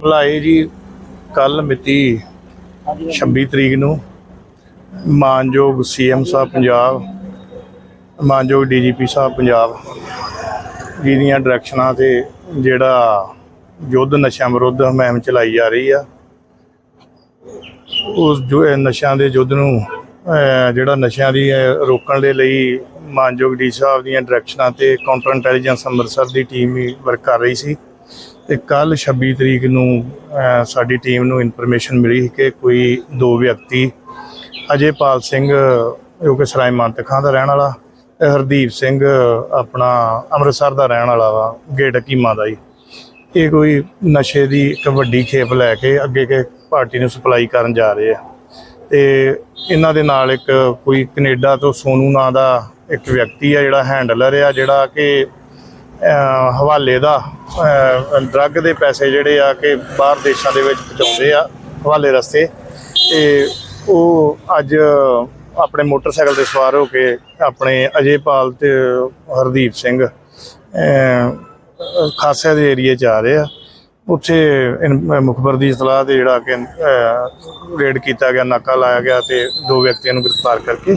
ਭਲਾਈ ਜੀ ਕੱਲ ਮਿਤੀ 26 ਤਰੀਕ ਨੂੰ ਮਾਨਯੋਗ ਸੀਐਮ ਸਾਹਿਬ ਪੰਜਾਬ ਮਾਨਯੋਗ ਡੀਜੀਪੀ ਸਾਹਿਬ ਪੰਜਾਬ ਜਿਹਦੀਆਂ ਡਾਇਰੈਕਸ਼ਨਾਂ ਤੇ ਜਿਹੜਾ ਯੁੱਧ ਨਸ਼ਾ ਵਿਰੁੱਧ ਮੁਹਿੰਮ ਚਲਾਈ ਜਾ ਰਹੀ ਆ ਉਸ ਜੋ ਨਸ਼ਿਆਂ ਦੇ ਯੁੱਧ ਨੂੰ ਜਿਹੜਾ ਨਸ਼ਿਆਂ ਦੀ ਰੋਕਣ ਦੇ ਲਈ ਮਾਨਯੋਗ ਡੀ ਸਾਹਿਬ ਦੀਆਂ ਡਾਇਰੈਕਸ਼ਨਾਂ ਤੇ ਕਾਊਂਟਰ ਇੰਟੈਲੀਜੈਂਸ ਅੰਮ੍ਰਿਤਸਰ ਦੀ ਟੀਮ ਵੀ ਵਰਕ ਕਰ ਰਹੀ ਸੀ। ਤੇ ਕੱਲ 26 ਤਰੀਕ ਨੂੰ ਸਾਡੀ ਟੀਮ ਨੂੰ ਇਨਫੋਰਮੇਸ਼ਨ ਮਿਲੀ ਕਿ ਕੋਈ ਦੋ ਵਿਅਕਤੀ ਅਜੇਪਾਲ ਸਿੰਘ, ਜੋ ਕਿ ਸਰਾਏ ਮੰਤਖਾਂ ਦਾ ਰਹਿਣ ਵਾਲਾ ਤੇ ਹਰਦੀਪ ਸਿੰਘ ਆਪਣਾ ਅੰਮ੍ਰਿਤਸਰ ਦਾ ਰਹਿਣ ਵਾਲਾ ਵਾ, ਗੇਟ ਕੀਮਾ ਦਾ ਹੀ ਇਹ ਕੋਈ ਨਸ਼ੇ ਦੀ ਇੱਕ ਵੱਡੀ ਖੇਪ ਲੈ ਕੇ ਅੱਗੇ ਕੇ ਪਾਰਟੀ ਨੂੰ ਸਪਲਾਈ ਕਰਨ ਜਾ ਰਹੇ ਆ। ਤੇ ਇਹਨਾਂ ਦੇ ਨਾਲ ਇੱਕ ਕੋਈ ਕੈਨੇਡਾ ਤੋਂ ਸੋਨੂ ਨਾਂ ਦਾ ਇੱਕ ਵਿਅਕਤੀ ਆ, ਜਿਹੜਾ ਹੈਂਡਲਰ ਆ, ਜਿਹੜਾ ਕਿ ਹਵਾਲੇ ਦਾ ਡਰੱਗ ਦੇ ਪੈਸੇ ਜਿਹੜੇ ਆ ਕਿ ਬਾਹਰ ਦੇਸ਼ਾਂ ਦੇ ਵਿੱਚ ਪਹੁੰਚਾਉਂਦੇ ਆ, ਹਵਾਲੇ ਰਸਤੇ। ਤੇ ਉਹ ਅੱਜ ਆਪਣੇ ਮੋਟਰਸਾਈਕਲ ਤੇ ਸਵਾਰ ਹੋ ਕੇ ਆਪਣੇ ਅਜੇਪਾਲ ਤੇ ਹਰਦੀਪ ਸਿੰਘ ਖਾਸੇ ਦੇ ਏਰੀਏ ਚ ਆ ਰਹੇ ਆ। ਉੱਥੇ ਮੁਖਬਰ ਦੀ ਇਤਲਾਹ ਤੇ ਜਿਹੜਾ ਕਿ ਰੇਡ ਕੀਤਾ ਗਿਆ, ਨਾਕਾ ਲਾਇਆ ਗਿਆ ਤੇ ਦੋ ਵਿਅਕਤੀਆਂ ਨੂੰ ਗ੍ਰਿਫਤਾਰ ਕਰਕੇ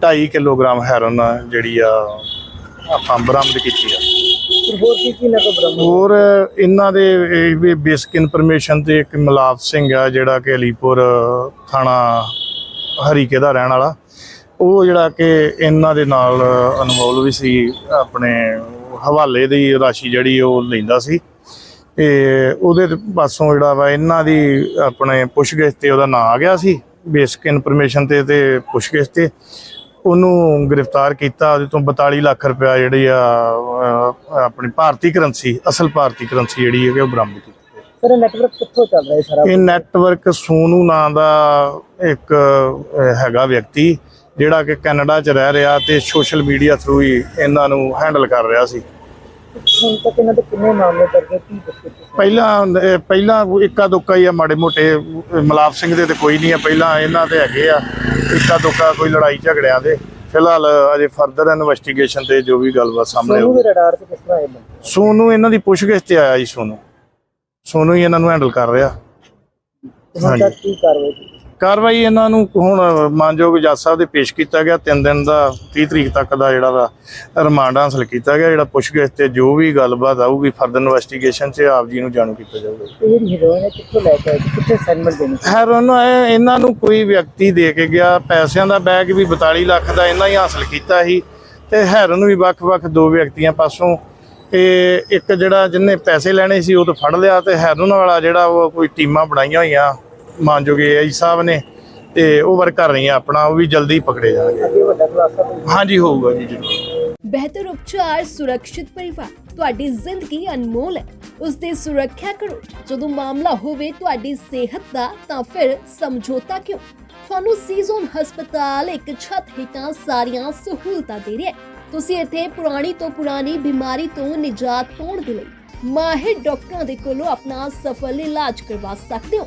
2.5 ਕਿਲੋਗ੍ਰਾਮ ਹੈਰੋਨ ਜਿਹੜੀ ਆ ਆਪਾਂ ਬਰਾਮਦ ਕੀਤੀ ਆ। ਹੋਰ ਕੀ ਕੀ ਨਕਲ ਬਰਾਮਦ ਹੋਰ ਇਹਨਾਂ ਦੇ ਇਹ ਵੀ ਬੇਸਿਕ ਇਨਫੋਰਮੇਸ਼ਨ ਤੇ ਇੱਕ ਮਲਾਪ ਸਿੰਘ ਆ ਜਿਹੜਾ ਕਿ ਅਲੀਪੁਰ ਥਾਣਾ ਹਰੀਕੇ ਦਾ ਰਹਿਣ ਵਾਲਾ। ਉਹ ਜਿਹੜਾ ਕਿ ਇਹਨਾਂ ਦੇ ਨਾਲ ਇਨਵੋਲਵ ਵੀ ਸੀ ਆਪਣੇ ਹਵਾਲੇ ਦੀ ਰਾਸ਼ੀ ਜਿਹੜੀ ਉਹ ਲੈਂਦਾ ਸੀ। ਤੇ ਉਹਦੇ ਪਾਸੋਂ ਜਿਹੜਾ ਵਾ ਇਹਨਾਂ ਦੀ ਆਪਣੇ ਪੁੱਛਗਿੱਛ ਤੇ ਉਹਦਾ ਨਾਂ ਆ ਗਿਆ ਸੀ ਬੇਸਿਕ ਇਨਫੋਰਮੇਸ਼ਨ ਤੇ ਤੇ ਪੁੱਛਗਿੱਛ ਤੇ। ਉਹਨੂੰ ਗ੍ਰਿਫਤਾਰ ਕੀਤਾ ਉਹਦੇ ਤੋਂ 42 ਲੱਖ ਰੁਪਇਆ ਜਿਹੜੀ ਆ ਆਪਣੀ ਭਾਰਤੀ ਕਰੰਸੀ ਅਸਲ ਭਾਰਤੀ ਕਰੰਸੀ ਜਿਹੜੀ ਹੈ ਉਹ ਬਰਾਮਦ ਕੀਤੀ ਸਰ ਨੈਟਵਰਕ ਕਿੱਥੋਂ ਚੱਲ ਰਿਹਾ ਸਾਰਾ? ਇਹ ਨੈਟਵਰਕ ਸੋਨੂ ਨਾਂ ਦਾ ਇੱਕ ਹੈਗਾ ਵਿਅਕਤੀ ਜਿਹੜਾ ਕਿ ਕੈਨੇਡਾ 'ਚ ਰਹਿ ਰਿਹਾ ਤੇ ਸੋਸ਼ਲ ਮੀਡੀਆ ਥਰੂ ਹੀ ਇਹਨਾਂ ਨੂੰ ਹੈਂਡਲ ਕਰ ਰਿਹਾ ਸੀ। ਹੁਣ ਤੱਕ ਇਹਨਾਂ ਦੇ ਕਿੰਨੇ ਮਾਮਲੇ ਦਰਜ ਹੈ? ਕੀ ਦੱਸੋ ਪਹਿਲਾਂ ਪਹਿਲਾਂ ਇੱਕਾ ਦੁੱਕਾ ਹੀ ਆ ਮਾੜੇ ਮੋਟੇ। ਮਲਾਪ ਸਿੰਘ ਦੇ ਤੇ ਕੋਈ ਨਹੀਂ ਆ। ਪਹਿਲਾਂ ਇਹਨਾਂ ਦੇ ਹੈਗੇ ਆ। ਇੱਕਾ ਦੁੱਕਾ ਕੋਈ ਲੜਾਈ ਝਗੜਿਆਂ ਦੇ। ਫਿਲਹਾਲ ਅਜੇ ਫਰਦਰ ਇਨਵੈਸਟੀਗੇਸ਼ਨ ਤੇ ਜੋ ਵੀ ਗੱਲਬਾਤ ਸਾਹਮਣੇ ਸੋਨੂ ਦੇ ਰਡਾਰ ਤੇ ਕਿਸ ਤਰ੍ਹਾਂ ਇਹ ਬੰਦਾ? ਸੋਨੂ ਇਹਨਾਂ ਦੀ ਪੁੱਛਗਿੱਛ ਤੇ ਆਇਆ ਜੀ ਸੋਨੂ। ਸੋਨੂ ਹੀ ਇਹਨਾਂ ਨੂੰ ਹੈਂਡਲ ਕਰ ਰਿਹਾ। ਹੁਣ ਹਾਂਜੀ। ਤੱਕ ਕੀ ਕਾਰਵਾਈ ਕੀਤੀ? ਕਾਰਵਾਈ ਇਹਨਾਂ ਨੂੰ ਹੁਣ ਮਾਨਯੋਗ ਜੱਜ ਸਾਹਿਬ ਦੇ ਪੇਸ਼ ਕੀਤਾ ਗਿਆ। 3 ਦਿਨ ਦਾ 30 ਤਰੀਕ ਤੱਕ ਦਾ ਜਿਹੜਾ ਵਾ ਰਿਮਾਂਡ ਹਾਸਲ ਕੀਤਾ ਗਿਆ। ਜਿਹੜਾ ਪੁੱਛਗਿੱਛ ਤੇ ਜੋ ਵੀ ਗੱਲਬਾਤ ਆਊਗੀ ਫਰਦਰ ਇਨਵੈਸਟੀਗੇਸ਼ਨ 'ਚ ਆਪ ਜੀ ਨੂੰ ਜਾਣੂ ਕੀਤਾ ਜਾਊਗਾ। ਇਹ ਹੀਰੋਇਨ ਕਿੱਥੋਂ ਲੈ ਕੇ? ਕਿੱਥੇ ਦੇਣੀ ਇਹਨਾਂ ਨੂੰ ਕੋਈ ਵਿਅਕਤੀ ਦੇ ਕੇ ਗਿਆ। ਪੈਸਿਆਂ ਦਾ ਬੈਗ ਵੀ 42 ਲੱਖ ਦਾ ਇਹਨਾਂ ਹੀ ਹਾਸਲ ਕੀਤਾ ਸੀ। ਤੇ ਹੈਰੋਨ ਵੀ ਵੱਖ-ਵੱਖ ਦੋ ਵਿਅਕਤੀਆਂ ਪਾਸੋਂ ਤੇ ਇੱਕ ਜਿਹੜਾ ਜਿਹਨੇ ਪੈਸੇ ਲੈਣੇ ਸੀ ਉਹ ਤਾਂ ਫੜ ਲਿਆ ਤੇ ਹੈਰੋਨ ਵਾਲਾ ਜਿਹੜਾ ਉਹ ਕੋਈ ਟੀਮਾਂ ਬਣਾਈਆਂ ਹੋਈਆਂ। ਮਾਨਯੋਗ ਏਆਈ ਸਾਹਿਬ ਨੇ ਤੇ ਉਹ ਵਰਕ ਕਰ ਰਹੀਆਂ ਆਪਣਾ ਉਹ ਵੀ ਜਲਦੀ ਪਕੜੇ ਜਾਣਗੇ। ਹਾਂਜੀ ਹੋਊਗਾ ਜੀ ਜ਼ਰੂਰ। ਬਿਹਤਰ ਉਪਚਾਰ ਸੁਰੱਖਿਅਤ ਪਰਿਵਾਰ ਤੁਹਾਡੀ ਜ਼ਿੰਦਗੀ ਅਨਮੋਲ ਹੈ। ਉਸ ਦੀ ਸੁਰੱਖਿਆ ਕਰੋ। ਜਦੋਂ ਮਾਮਲਾ ਹੋਵੇ ਤੁਹਾਡੀ ਸਿਹਤ ਦਾ ਤਾਂ ਫਿਰ ਸਮਝੌਤਾ ਕਿਉਂ? ਤੁਹਾਨੂੰ ਸੀਜ਼ਨ ਹਸਪਤਾਲ ਇੱਕ ਛੱਤ ਹੇਠਾਂ ਸਾਰੀਆਂ ਸਹੂਲਤਾਂ ਦੇ ਰਿਹਾ ਤੁਸੀਂ ਇੱਥੇ ਪੁਰਾਣੀ ਤੋਂ ਪੁਰਾਣੀ ਬਿਮਾਰੀ ਤੋਂ ਨਿਜਾਤ ਪਾਉਣ ਦੇ ਲਈ ਮਾਹਿਰ ਡਾਕਟਰਾਂ ਦੇ ਕੋਲੋਂ ਆਪਣਾ ਸਫਲ ਇਲਾਜ ਕਰਵਾ ਸਕਦੇ ਹੋ।